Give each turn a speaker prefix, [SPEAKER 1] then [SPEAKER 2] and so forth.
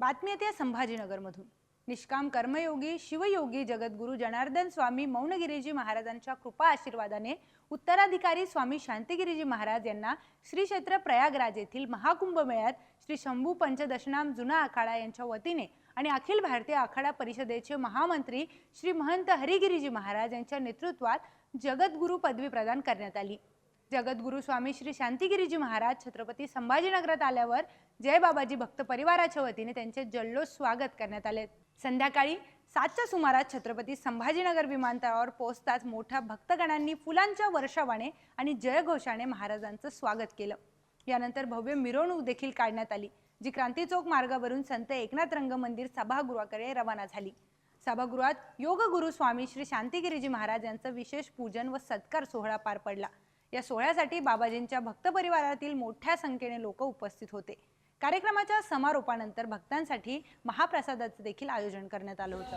[SPEAKER 1] बातमी येते संभाजीनगरमधून. निष्काम कर्मयोगी शिवयोगी जगद्गुरु जनार्दन स्वामी मौनगिरीजी महाराजांच्या कृपा आशीर्वादाने उत्तराधिकारी स्वामी शांतिगिरीजी महाराज यांना श्री क्षेत्र प्रयागराज येथील महाकुंभ मेळ्यात श्री शंभू पंचदशनाम जुना आखाडा यांच्या वतीने आणि अखिल भारतीय आखाडा परिषदेचे महामंत्री श्री महंत हरिगिरीजी महाराज यांच्या नेतृत्वात जगद्गुरु पदवी प्रदान करण्यात आली. जगद्गुरु स्वामी श्री शांतिगिरीजी महाराज छत्रपती संभाजीनगरात आल्यावर जय बाबाजी भक्त परिवाराच्या वतीने त्यांचे जल्लोष स्वागत करण्यात आले. संध्याकाळी सातच्या सुमारास छत्रपती संभाजीनगर विमानतळावर पोहोचताच मोठ्या भक्तगणांनी फुलांच्या वर्षावाने आणि जयघोषाने महाराजांचं स्वागत केलं. यानंतर भव्य मिरवणूक देखील काढण्यात आली जी क्रांती चौक मार्गावरून संत एकनाथ रंग मंदिर सभागृहाकडे रवाना झाली. सभागृहात योगगुरु स्वामी श्री शांतिगिरीजी महाराज यांचं विशेष पूजन व सत्कार सोहळा पार पडला. या सोहळ्यासाठी बाबाजींच्या भक्त परिवारातील मोठ्या संख्येने लोक उपस्थित होते. कार्यक्रमाच्या समारोपानंतर भक्तांसाठी महाप्रसादाचं देखील आयोजन करण्यात आलं होतं.